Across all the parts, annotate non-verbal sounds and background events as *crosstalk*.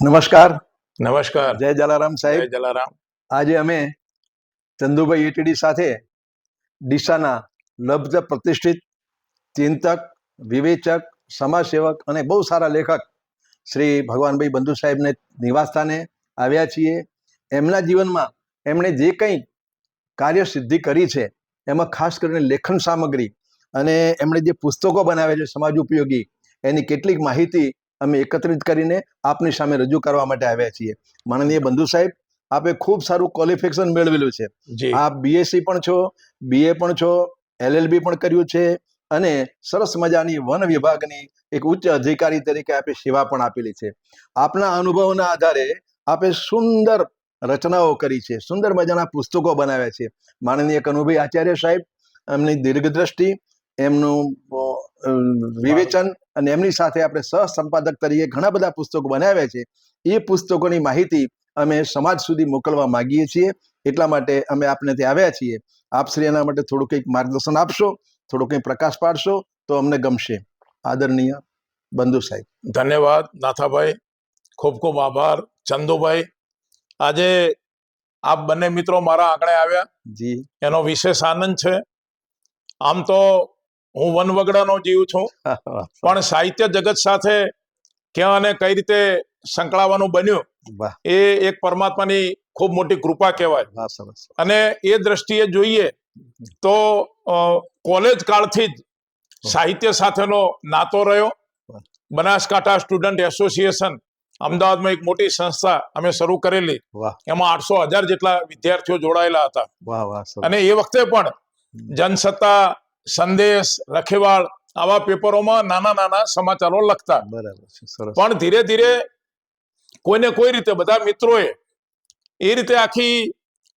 નમસ્કાર. નમસ્કાર. જય જલારામ જય સાહેબ જલારામ. આજે અમે ચંદુભાઈ એટીડી સાથે ડીસાના લબ્ધ પ્રતિષ્ઠિત ચિંતક વિવેચક સમાજસેવક અને બહુ સારા લેખક શ્રી ભગવાનભાઈ બંધુ સાહેબને નિવાસસ્થાને આવ્યા છીએ. એમના જીવનમાં એમણે જે કંઈ કાર્ય સિદ્ધિ કરી છે એમાં ખાસ કરીને લેખન સામગ્રી અને એમણે જે પુસ્તકો બનાવે છે સમાજ ઉપયોગી એની કેટલીક માહિતી અમે એકત્રિત કરીને આપની સામે રજૂ કરવા માટે આવ્યા છીએ. માનનીય બંધુ સાહેબ આપે ખૂબ સારું ક્વોલિફિકેશન મેળવેલું છે. આપ બીએસસી પણ છો બીએ પણ છો એલએલબી પણ કર્યું છે અને સરસ મજાની વન વિભાગની એક ઉચ્ચ અધિકારી તરીકે આપે સેવા પણ આપેલી છે. આપના અનુભવના આધારે આપે સુંદર રચનાઓ કરી છે સુંદર મજાના પુસ્તકો બનાવ્યા છે. માનનીય કનુભાઈ આચાર્ય સાહેબ એમની દીર્ઘદ્રષ્ટિ એમનું વિવેચન અને એમની સાથે આપણે સહ સંપાદક તરીકે ઘણા બધા પુસ્તકો બનાવ્યા છે. એ પુસ્તકોની માહિતી અમે સમાજ સુધી મોકલવા માંગીએ છીએ. એટલા માટે અમે આપને ત્યાં આવ્યા છીએ. આપ શ્રી એના માટે થોડું કંઈક માર્ગદર્શન આપશો થોડું કંઈક પ્રકાશ પાડશો તો અમને ગમશે. આદરણીય બંધુ સાહેબ. ધન્યવાદ નાથાભાઈ. ખૂબ ખૂબ આભાર. ચંદુભાઈ આજે આપ બંને મિત્રો મારા આંકડે આવ્યા. જી. એનો વિશેષ આનંદ છે. આમ તો હું વનવગડાનો જીવ છું. પણ સાહિત્ય જગત સાથે ક્યાં અને કઈ રીતે સંકળાવાનું બન્યું એ એક પરમાત્માની ખૂબ મોટી કૃપા કહેવાય. અને એ દ્રષ્ટિએ જોઈએ તો કોલેજ કાળથી જ સાહિત્ય સાથેનો નાતો રહ્યો. બનાસકાંઠા સ્ટુડન્ટ એસોસિએશન અમદાવાદમાં એક મોટી સંસ્થા અમે શરૂ કરેલી. એમાં આઠસો હજાર જેટલા વિદ્યાર્થીઓ જોડાયેલા હતા. વાહ વાહ અને એ વખતે પણ જનસત્તા સંદેશ રખેવાળ આવા પેપરોમાં નાના નાના સમાચારો લખતા. બરાબર છે પણ ધીરે ધીરે કોઈને કોઈ રીતે બધા મિત્રોએ એ રીતે આખી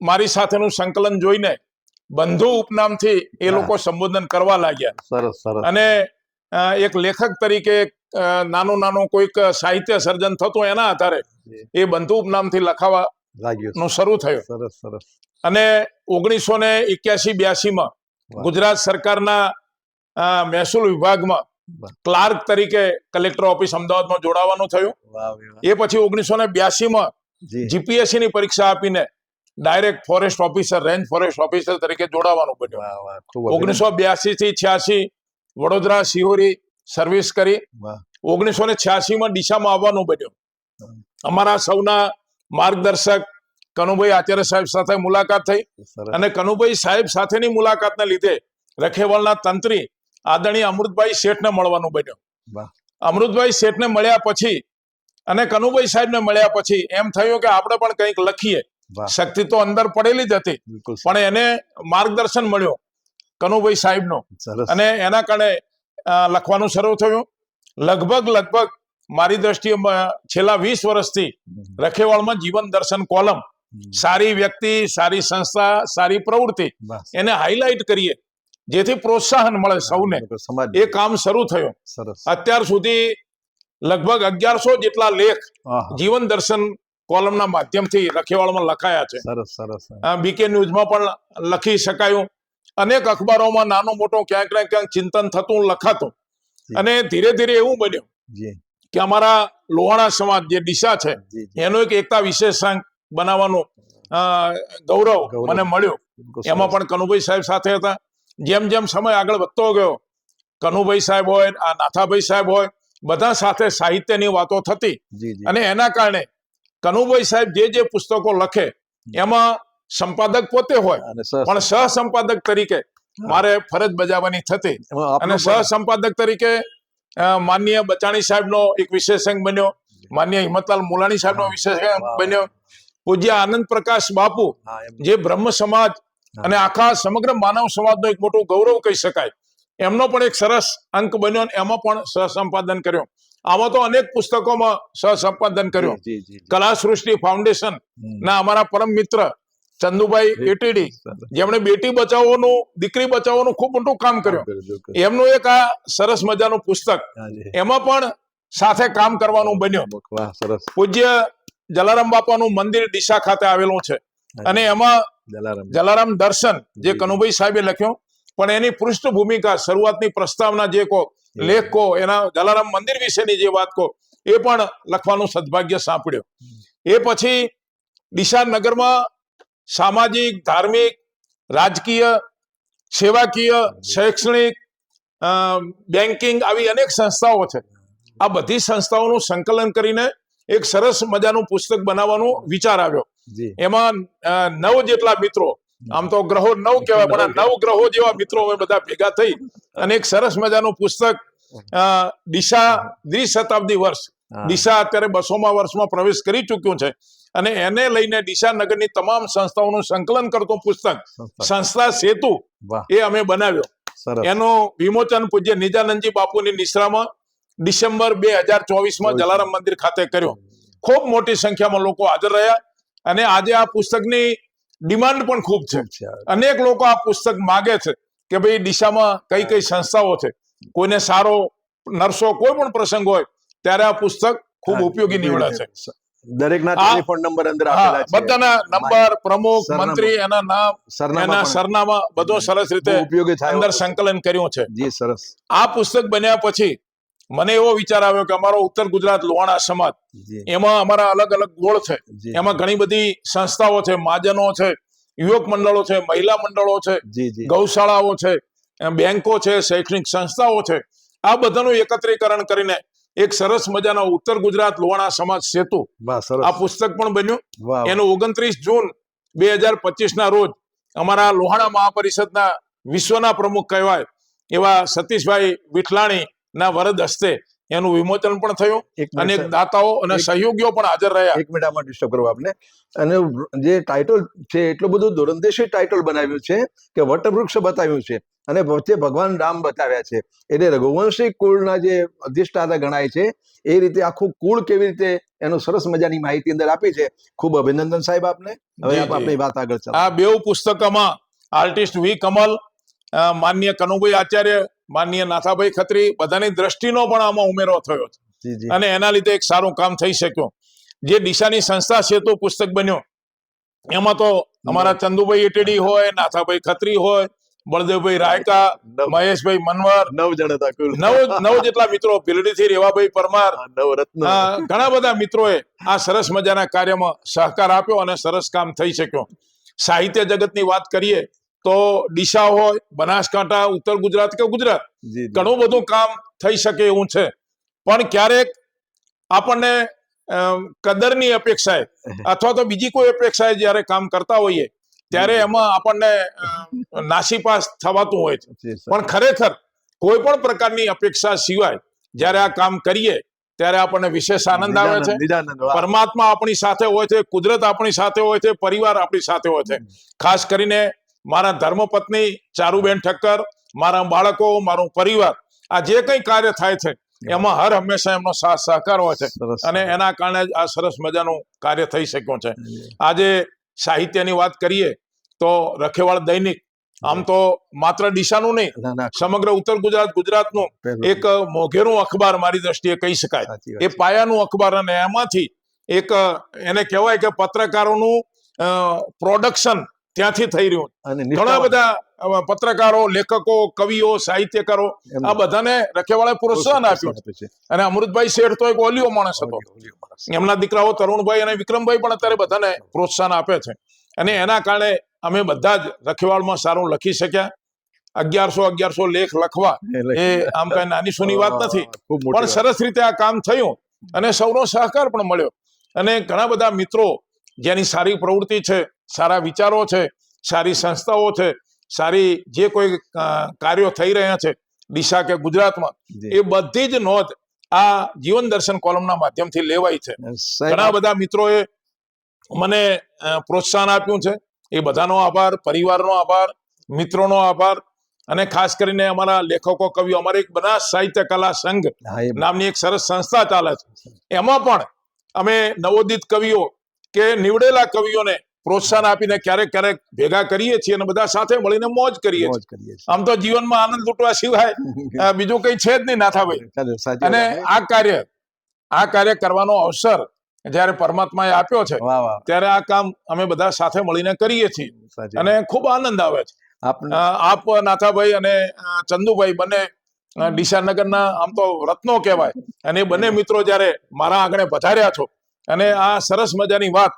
મારી સાથેનું સંકલન જોઈને બંધુ ઉપનામથી એ લોકો સંબોધન કરવા લાગ્યા. સરસ સરસ. અને એક લેખક તરીકે નાનું નાનું કોઈક સાહિત્ય સર્જન થતું એના આધારે એ બંધુ ઉપનામથી લખાવાનું લાગ્યું શરૂ થયું. સરસ સરસ. અને ઓગણીસો ને એક્યાસી બ્યાસીમાં વાહ. ગુજરાત સરકારના મહેસૂલ વિભાગમાં. ક્લાર્ક તરીકે કલેક્ટર ઓફિસ અમદાવાદમાં જોડાવાનું થયું. એ પછી ઓગણીસો ને બ્યાસીમાં જીપીએસસી ની પરીક્ષા આપીને direct forest officer range forest officer તરીકે જોડાવાનું બન્યું. ઓગણીસો બ્યાસી થી છ્યાસી વડોદરા સિહોરી સર્વિસ કરી. ઓગણીસો ને છ્યાસી માં ડીસામાં આવવાનું બન્યું. અમારા સૌના માર્ગદર્શક કનુભાઈ આચાર્ય સાહેબ સાથે મુલાકાત થઈ અને કનુભાઈ સાહેબ સાથેની મુલાકાતને લીધે રખેવાળના તંત્રી આદરણીય અમૃતભાઈ શેઠને મળવાનું બન્યું. અમૃતભાઈ શેઠને મળ્યા પછી અને કનુભાઈ સાહેબને મળ્યા પછી એમ થયું કે આપણે પણ કંઈક લખીએ. શક્તિ તો અંદર પડેલી જ હતી બિલકુલ પણ એને માર્ગદર્શન મળ્યું કનુભાઈ સાહેબનો. અને એના કારણે લખવાનું શરૂ થયું. લગભગ લગભગ મારી દ્રષ્ટિએ છેલ્લા વીસ વર્ષથી રખેવાળમાં જીવન દર્શન કોલમ. સારી વ્યક્તિ સારી સંસ્થા સારી પ્રવૃત્તિ. એને હાઇલાઇટ કરીએ. જેથી પ્રોત્સાહન મળે સૌને. એ કામ શરૂ થયું. અત્યાર સુધી લગભગ અગિયારસો જેટલા લેખ જીવન દર્શન કોલમના માધ્યમથી રખેવાળમાં લખાયા છે. સરસ સરસ. બીકે ન્યૂઝમાં પણ લખી શકાયું. અનેક અખબારોમાં નાનો મોટો ક્યાંક ને ક્યાંક ચિંતન થતું લખાતું. અને ધીરે ધીરે એવું બન્યું કે અમારા લોહાણા સમાજ જે દિશા છે. એનો એક એકતા વિશેષાંક બનાવવાનું અ, ગૌરવ. મને મળ્યું. એમાં પણ કનુભાઈ સાહેબ સાથે હતા. જેમ જેમ સમય આગળ વધતો ગયો કનુભાઈ સાહેબ હોય આ નાથાભાઈ સાહેબ હોય બધા સાથે સાહિત્યની વાતો થતી. અને એના કારણે કનુભાઈ સાહેબ જે જે પુસ્તકો લખે એમાં સંપાદક પોતે હોય પણ સહ સંપાદક તરીકે મારે ફરજ બજાવવાની થતી. અને સહ સંપાદક તરીકે માન્ય માનનીય બચાણી સાહેબનો એક વિશેષાંક બન્યો. માનનીય હિંમતલાલ મુલાણી સાહેબનો નો વિશેષ અંગ બન્યો. પૂજ્ય આનંદ પ્રકાશ બાપુ જે બ્રહ્મ સમાજ અને આખા સમગ્ર માનવ સમાજનો એક મોટું ગૌરવ કહી શકાય. એમનો પણ એક સરસ અંક બન્યો અને એમાં પણ સહસંપાદન કર્યો. આમાં તો અનેક પુસ્તકોમાં સહસંપાદન કર્યું. કલા સૃષ્ટિ ફાઉન્ડેશન ના અમારા પરમ મિત્ર ચંદુભાઈ એટીડી જેમણે બેટી બચાવવાનું દીકરી બચાવવાનું ખૂબ મોટું કામ કર્યું. એમનું એક આ સરસ મજાનું પુસ્તક. એમાં પણ સાથે કામ કરવાનું બન્યું. સરસ. પૂજ્ય જલારામ બાપાનું મંદિર ડીસા ખાતે આવેલું છે. અને એમાં જલારામ. દર્શન જે કનુભાઈ સાહેબે લખ્યું પણ એની પૃષ્ઠભૂમિકા શરૂઆતની પ્રસ્તાવના જે કહો લેખ કહો એના જલારામ મંદિર વિશેની જે વાત કહો એ પણ લખવાનું સદભાગ્ય સાંપડ્યું. એ પછી ડીસા નગરમાં સામાજિક ધાર્મિક રાજકીય સેવાકીય શૈક્ષણિક બેન્કિંગ આવી અનેક સંસ્થાઓ છે. આ બધી સંસ્થાઓનું સંકલન કરીને એક સરસ મજાનું પુસ્તક બનાવવાનો વિચાર આવ્યો. એમાં નવ જેટલા મિત્રો આમ તો ગ્રહો નવ કહેવાય પણ નવ ગ્રહો જેવા મિત્રો અમે બધા ભેગા થઈ અને એક સરસ મજાનું પુસ્તક દિશા દ્વિશતાબ્દી વર્ષ. દિશા અત્યારે બસોમાં વર્ષમાં પ્રવેશ કરી ચૂક્યું છે. અને એને લઈને દિશા નગરની તમામ સંસ્થાઓનું સંકલન કરતું પુસ્તક સંસ્થા. સેતુ એ અમે બનાવ્યો. એનો વિમોચન પૂજ્ય નિજાનંદજી બાપુની નિશ્રામાં ડિસેમ્બર બે હજાર ચોવીસમાં જલારામ મંદિર ખાતે કર્યો. ખૂબ મોટી સંખ્યામાં લોકો હાજર રહ્યા અને આજે આ પુસ્તકની ડિમાન્ડ પણ ખૂબ છે. અનેક લોકો આ પુસ્તક માગે છે કે ભાઈ દિશામાં કઈ કઈ સંસ્થાઓ છે. કોઈને સારો નરસો કોઈ પણ પ્રસંગ હોય ત્યારે આ પુસ્તક ખૂબ ઉપયોગી નીવડે છે. દરેકના ટેલિફોન નંબર અંદર હા આપેલા છે. બધાના નંબર પ્રમુખ મંત્રી એના નામ એના સરનામા બધો સરસ રીતે અંદર સંકલન કર્યું છે. જી સરસ. આ પુસ્તક બન્યા પછી મને એવો વિચાર આવ્યો કે અમારો ઉત્તર ગુજરાત લોહાણા સમાજ એમાં અમારા અલગ અલગ ગોળ છે. એમાં ઘણી બધી સંસ્થાઓ છે માજનો છે યુવક મંડળો છે મહિલા મંડળો છે ગૌશાળાઓ છે બેંકો છે શૈક્ષણિક સંસ્થાઓ છે. આ બધાનું એકત્રીકરણ કરીને એક સરસ મજાનો ઉત્તર ગુજરાત લોહાણા સમાજ સેતુ. આ પુસ્તક પણ બન્યું. એનું ઓગણત્રીસ જૂન બે હજાર પચીસ ના રોજ અમારા લોહાણા મહાપરિષદના વિશ્વના પ્રમુખ કહેવાય એવા સતીશભાઈ વિઠલાણી ના વરદ હસ્તે એનું વિમોચન પણ થયું અને દાતાઓ અને સહયોગીઓ પણ હાજર રહ્યા. એક મિનિટ આમાં ડિસ્ટર્બ કરવા આપને. અને જે ટાઇટલ છે એટલું બધું દુરંદેશી ટાઇટલ બનાવ્યું છે કે વટવૃક્ષ બતાવ્યું છે. અને વચ્ચે ભગવાન રામ બતાવ્યા છે એટલે રઘુવંશી કુળના જે અધિષ્ઠાતા ગણાય છે એ રીતે આખું કુળ કેવી રીતે એનું સરસ મજાની માહિતી અંદર આપી છે. ખૂબ અભિનંદન સાહેબ આપને. હવે આપણે વાત આગળ ચાલો. આ બેઉ પુસ્તકોમાં આર્ટિસ્ટ વી કમલ માન્ય માનનીય કનુભાઈ આચાર્ય માનનીય નાથાભાઈ ખત્રી બધાની દ્રષ્ટિનો પણ આમાં ઉમેરો થયો છે. અને એના લીધે એક સારું કામ થઈ શક્યું. જે દિશાની સંસ્થા છે તો પુસ્તક બન્યો એમાં તો અમારા ચંદુભાઈ એટેડી હોય નાથાભાઈ ખત્રી હોય બળદેવભાઈ રાયકા મહેશભાઈ મનવર નવ જણ હતા કુલ. નવ નવ જેટલા મિત્રો ભીલડીથી રેવાભાઈ પરમાર નવ રત્ન ઘણા બધા મિત્રોએ આ સરસ મજાના કાર્યમાં સહકાર આપ્યો અને સરસ કામ થઈ શક્યો. સાહિત્ય જગતની વાત કરીએ તો ડીસા હોય બનાસકાંઠા ઉત્તર ગુજરાત કે ગુજરાત. ઘણું બધું કામ થઈ શકે એવું છે. પણ ક્યારેક આપણને કદરની અપેક્ષાએ અથવા તો બીજી કોઈ અપેક્ષાએ જ્યારે કામ કરતા હોઈએ ત્યારે એમાં આપણને નાસીપાસ થવાતું હોય છે. પણ ખરેખર કોઈ પણ પ્રકારની અપેક્ષા સિવાય જ્યારે આ કામ કરીએ ત્યારે આપણને વિશેષ આનંદ આવે છે. પરમાત્મા આપણી સાથે હોય છે કુદરત આપણી સાથે હોય છે પરિવાર આપણી સાથે હોય છે. ખાસ કરીને મારા ધર્મપત્ની ચારુબેન ઠક્કર મારા બાળકો મારું પરિવાર આ જે કંઈ કાર્ય થાય છે એમાં હર હંમેશા એમનો સાથ સહકાર હોય છે. અને એના કારણે આ સરસ મજાનું કાર્ય થઈ શક્યું છે આજે સાહિત્યની વાત કરીએ તો રખેવાળ દૈનિક આમ તો માત્ર દિશાનું નહીં સમગ્ર ઉત્તર ગુજરાત ગુજરાતનું એક મોઘેરું અખબાર મારી દ્રષ્ટિએ કહી શકાય એ. પાયાનું અખબાર અને એમાંથી એક એને કહેવાય કે પત્રકારોનું પ્રોડક્શન ત્યાંથી થઈ રહ્યું અને ઘણા બધા પત્રકારો લેખકો કવિઓ સાહિત્યકારો આ બધાને રખેવાળે પ્રોત્સાહન આપ્યું અને અમૃતભાઈ શેઠ તો એક ઓલિયો માણસ હતો. એમના દીકરાઓ તરુણભાઈ અને વિક્રમભાઈ પણ અત્યારે બધાને પ્રોત્સાહન આપે છે. અને એના કારણે અમે બધા જ રખેવાળમાં સારું લખી શક્યા. અગિયારસો અગિયારસો લેખ લખવા એ આમ કઈ નાની સુની વાત નથી. પણ સરસ રીતે આ કામ થયું અને સૌનો સહકાર પણ મળ્યો. અને ઘણા બધા મિત્રો જેની સારી પ્રવૃત્તિ છે સારા વિચારો છે સારી સંસ્થાઓ છે સારી જે કોઈ કાર્યો થઈ રહ્યા છે દિશા કે ગુજરાતમાં એ બધી જ નોંધ આ જીવન દર્શન કોલમના માધ્યમથી લેવાય છે. ઘણા બધા મિત્રોએ મને પ્રોત્સાહન આપ્યું છે. એ બધાનો આભાર પરિવારનો આભાર મિત્રોનો આભાર અને ખાસ કરીને અમારા લેખકો કવિઓ અમારે એક બનાસ સાહિત્ય કલા સંઘ નામની એક સરસ સંસ્થા ચાલે છે. એમાં પણ અમે નવોદિત કવિઓ કે નીવડેલા કવિઓને પ્રોત્સાહન આપીને ક્યારેક ક્યારેક ભેગા કરીએ છીએ અને બધા સાથે મળીને મોજ કરીએ. આમ તો જીવનમાં આનંદ લૂંટવા સિવાય બીજું કઈ છે જ નહીં નાથાભાઈ અને આ કાર્ય આ કાર્ય કરવાનો અવસર જયારે પરમાત્માએ આપ્યો છે ત્યારે આ કામ અમે બધા સાથે મળીને કરીએ છીએ. અને. ખૂબ આનંદ આવે છે. આપ નાથાભાઈ અને ચંદુભાઈ બંને ડીસાનગરના આમ તો રત્નો કહેવાય. અને એ બંને મિત્રો જયારે મારા આંગણે પધાર્યા છો અને આ સરસ મજાની વાત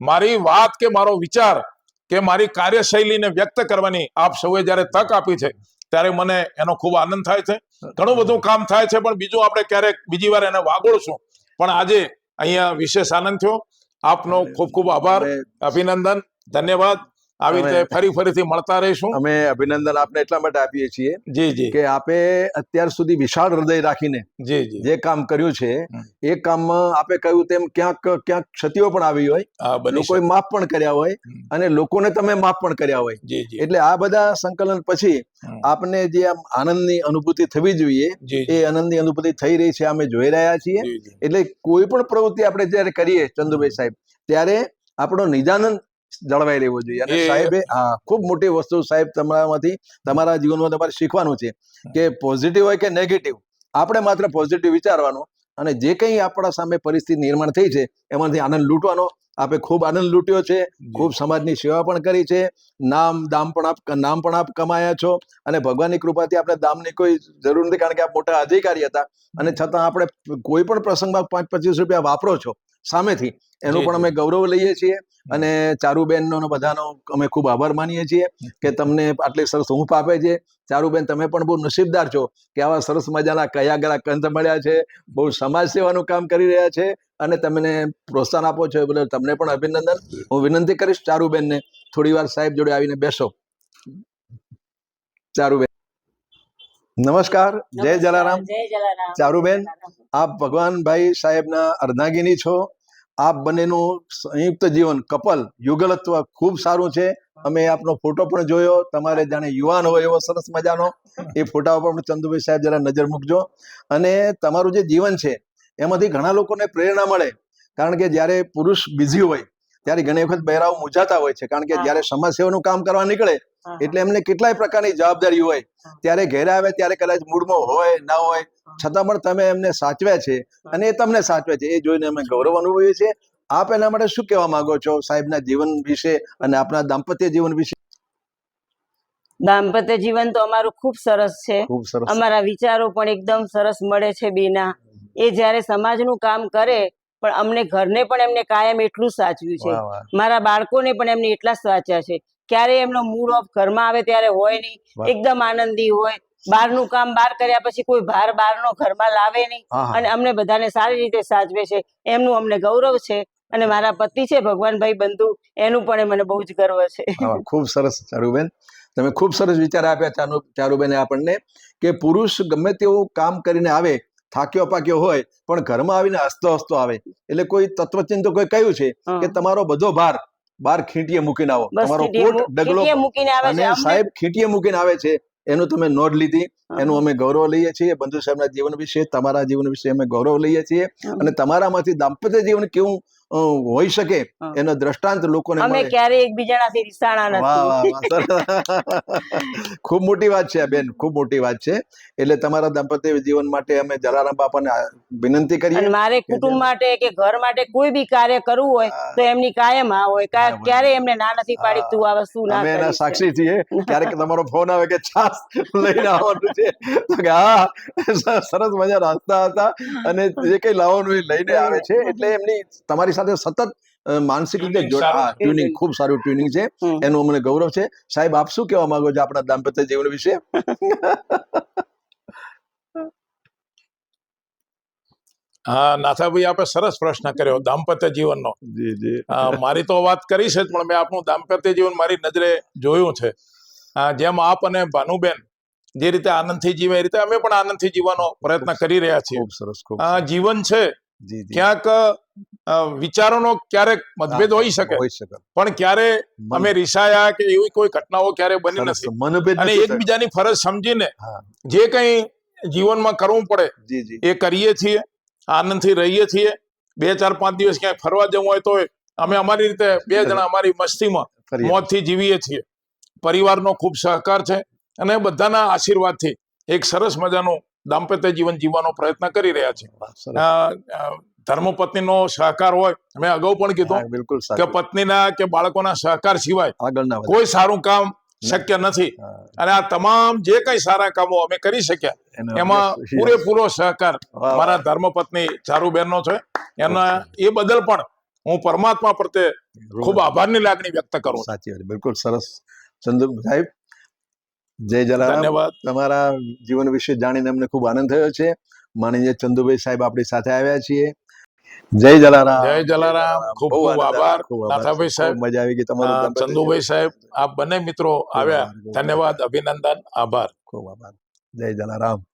મારી વાત કે મારો વિચાર કે મારી કાર્યશૈલીને વ્યક્ત કરવાની આપ સૌએ જ્યારે તક આપી છે ત્યારે મને એનો ખૂબ આનંદ થાય છે. ઘણું બધું કામ થાય છે પણ બીજું આપણે ક્યારેક બીજી વાર એને વાગોળશું. પણ આજે અહીંયા વિશેષ આનંદ થયો. આપનો ખૂબ ખૂબ આભાર અભિનંદન ધન્યવાદ. આવી રીતે ફરી ફરીથી મળતા રહીશું. અમે અભિનંદન આપને એટલા માટે આપીએ છીએ જી જી. કે આપે અત્યાર સુધી વિશાળ હૃદય રાખીને જી જી. જે કામ કર્યું છે એ કામમાં આપે કહ્યું તેમ ક્યાંક ક્યાંક ક્ષતિઓ પણ આવી હોય લોકોએ માફ પણ કર્યા હોય અને લોકોને તમે માફ પણ કર્યા હોય. એટલે આ બધા સંકલન પછી. આપને જે આમ આનંદની અનુભૂતિ થવી જોઈએ એ આનંદની અનુભૂતિ થઈ રહી છે અમે જોઈ રહ્યા છીએ. એટલે કોઈ પણ પ્રવૃત્તિ આપણે જ્યારે કરીએ ચંદુભાઈ સાહેબ ત્યારે આપણો નિજાનંદ જળવાઈ રહેવો જોઈએ. અને સાહેબે હા ખૂબ મોટી વસ્તુ સાહેબ તમારામાંથી તમારા જીવનમાં તમારે શીખવાનું છે કે પોઝિટિવ હોય કે નેગેટિવ આપણે માત્ર પોઝિટિવ વિચારવાનું અને જે કંઈ આપણા સામે પરિસ્થિતિ નિર્માણ થઈ છે એમાંથી આનંદ લૂંટવાનો. આપે ખૂબ આનંદ લૂંટ્યો છે ખૂબ સમાજની સેવા પણ કરી છે નામ દામ પણ આપ નામ પણ આપ કમાયા છો અને ભગવાનની કૃપાથી આપણે દામની કોઈ જરૂર નથી કારણ કે આપ મોટા અધિકારી હતા અને છતાં આપણે કોઈ પણ પ્રસંગમાં પાંચ પચીસ રૂપિયા વાપરો છો સામેથી. એનું પણ અમે ગૌરવ લઈએ છીએ અને ચારુબેનનો બધાનો અમે ખૂબ આભાર માનીએ છીએ કે તમને આટલી સરસ ઊંઘ આપે છે. ચારુબેન તમે પણ બહુ નસીબદાર છો કે આવા સરસ મજાના કયા ગળા કંત મળ્યા છે. બહુ સમાજ સેવાનું કામ કરી રહ્યા છે અને તમને પ્રોત્સાહન આપો છો. એટલે બદલ તમને પણ અભિનંદન. હું વિનંતી કરીશ ચારુબેનને થોડી વાર સાહેબ જોડે આવીને બેસો. ચારુબેન. નમસ્કાર. જય જલારામ. જય જલારામ. ચારુબેન આપ ભગવાનભાઈ સાહેબના અર્ધાંગીની છો. આપ બંનેનું સંયુક્ત જીવન, કપલ, યુગલત્વ ખૂબ સારું છે. અમે આપનો ફોટો પણ જોયો. તમારે જાણે યુવાન હોય એવો સરસ મજાનો. એ ફોટા ઉપર ચંદુભાઈ સાહેબ જરા નજર મૂકજો. અને તમારું જે જીવન છે, એમાંથી ઘણા લોકોને પ્રેરણા મળે. કારણ કે જ્યારે પુરુષ બિઝી હોય ત્યારે ઘણી વખત બહેરાઓ મૂંઝાતા હોય છે કારણ કે. જ્યારે સમાજ સેવાનું કામ કરવા નીકળે એટલે એમને કેટલાય પ્રકારની જવાબદારી હોય. ત્યારે ઘેરે આવે ત્યારે કદાચ મૂડમાં હોય ના હોય છતાં પણ તમે એમને સાચવ્યા છે અને એ તમને સાચવે છે. એ જોઈને અમે ગૌરવ અનુભવીએ છીએ. આપ એના માટે શું કહેવા માંગો છો સાહેબના જીવન વિશે અને આપના દાંપત્ય જીવન વિશે? દાંપત્ય જીવન તો અમારું ખૂબ સરસ છે. અમારા વિચારો પણ એકદમ સરસ મળે છે બેના. એ જ્યારે સમાજનું કામ કરે પણ અમને ઘરને પણ એમને કાયમ એટલું સાચવ્યું છે. મારા બાળકોને પણ એમને એટલા સાચ્યા છે. ક્યારે એમનો મૂડ ઓફ ઘરમાં આવે ત્યારે હોય નહીં. એકદમ આનંદી હોય. બહારનું કામ બહાર કર્યા પછી કોઈ ભાર બહારનો ઘરમાં લાવે નહીં. અને અમને બધાને સારી રીતે સાચવે છે. એમનું અમને ગૌરવ છે અને મારા પતિ છે ભગવાનભાઈ બંધુ એનું પણ મને બહુ જ ગર્વ છે. ખૂબ સરસ ચારુબેન. તમે ખૂબ સરસ વિચાર આપ્યા ચારુ ચારુબેને આપણને કે પુરુષ ગમે તેવું કામ કરીને આવે થાક્યો પાક્યો હોય પણ ઘરમાં આવીને હસતો હસતો આવે. એટલે કોઈ તત્વચિંતો કોઈ કહ્યું છે કે તમારો બધો ભાર બાર ખીંટીએ મૂકીને આવો. તમારો કોટ ડગલો અને સાહેબ ખીંટીએ મૂકીને આવે છે એનું તમે નોંધ લીધી. એનું અમે ગૌરવ લઈએ છીએ બંધુ સાહેબના જીવન વિશે તમારા જીવન વિશે અમે ગૌરવ લઈએ છીએ. અને તમારામાંથી દાંપત્ય જીવન કેવું હોઈ શકે. એનો દ્રષ્ટાંત લોકોને અમે ક્યારે એકબીજાનાથી રિસાણા નથી. ખૂબ મોટી વાત છે બેન ખૂબ મોટી વાત છે. એટલે તમારા દાંપત્ય જીવન માટે અમે જલારામ બાપાને વિનંતી કરીએ. અને મારે કુટુંબ માટે કે ઘર માટે કોઈ બી કાર્ય કરવું હોય તો એમની કાયમ આ હોય. ક્યારે એમને ના નથી પાડી તું આ વસ્તુ ના અમે એના સાક્ષી છીએ. ક્યારેક તમારો ફોન આવે કે છાસ લઈને આવવાનું છે. તો કે હા સરસ મજા રાખતા હતા અને જે કઈ લાવવાનું એ લઈને આવે છે. એટલે એમની તમારી સાથે સતત માનસિક રીતે ટ્યુનિંગ ખૂબ સારું ટ્યુનિંગ છે. એનું અમને ગૌરવ છે. સાહેબ આપ શું કહેવા માંગો છો આપણા દાંપત્ય જીવન વિશે? *laughs* હા નાથાભાઈ આપે સરસ પ્રશ્ન કર્યો દાંપત્ય જીવનનો. જી જી. મારી તો વાત કરી છે જ પણ મેં આપનું દાંપત્ય જીવન મારી નજરે જોયું છે. જેમ આપ અને ભાનુબેન જે રીતે આનંદથી જીવે એ રીતે અમે પણ આનંદથી જીવવાનો પ્રયત્ન કરી રહ્યા છીએ. સરસ આ જીવન છે ક્યાંક વિચારોનો ક્યારેક મતભેદ હોઈ શકે. હોઈ શકે. પણ ક્યારે અમે રિસાયા કે એવી કોઈ ઘટનાઓ ક્યારે બની નથી. મનભેદ અને એકબીજાની ફરજ સમજીને જે કંઈ જીવનમાં કરવું પડે એ કરીએ છીએ આનંદથી રહીએ છીએ. બે ચાર પાંચ દિવસ ક્યાંય ફરવા જવું હોય તો અમે અમારી રીતે બે જણા અમારી મસ્તીમાં મોતથી જીવીએ છીએ. પરિવારનો ખૂબ સહકાર છે અને બધાના આશીર્વાદથી એક સરસ મજાનું દાંપત્ય જીવન જીવવાનો પ્રયત્ન કરી રહ્યા છે. ધર્મ પત્ની ધર્મપત્નીનો સહકાર હોય મેં અગાઉ પણ કીધું બિલકુલ કે પત્નીના કે બાળકોના સહકાર સિવાય કોઈ સારું કામ શક્ય નથી. અને આ તમામ જે કઈ સારા કામો અમે કરી શક્યા એમાં પૂરેપૂરો સહકાર. મારા ધર્મપત્ની ચારુબેનનો છે. એના એ બદલ પણ હું પરમાત્મા પ્રત્યે ખૂબ આભારની લાગણી વ્યક્ત કરું સાચી વાત બિલકુલ સરસ. ચંદુ સાહેબ જય જલારામ. ધન્યવાદ. તમારા જીવન વિશે જાણીને અમને ખૂબ આનંદ થયો છે. માનનીય ચંદુભાઈ સાહેબ આપણી સાથે આવ્યા છીએ. જય જલારામ. જય જલારામ. ખૂબ ખૂબ આભાર. નાથાભાઈ સાહેબ મજા આવી ગઈ તમારું ચંદુભાઈ સાહેબ આ બંને મિત્રો આવ્યા. ધન્યવાદ અભિનંદન આભાર. ખૂબ આભાર. જય જલારામ.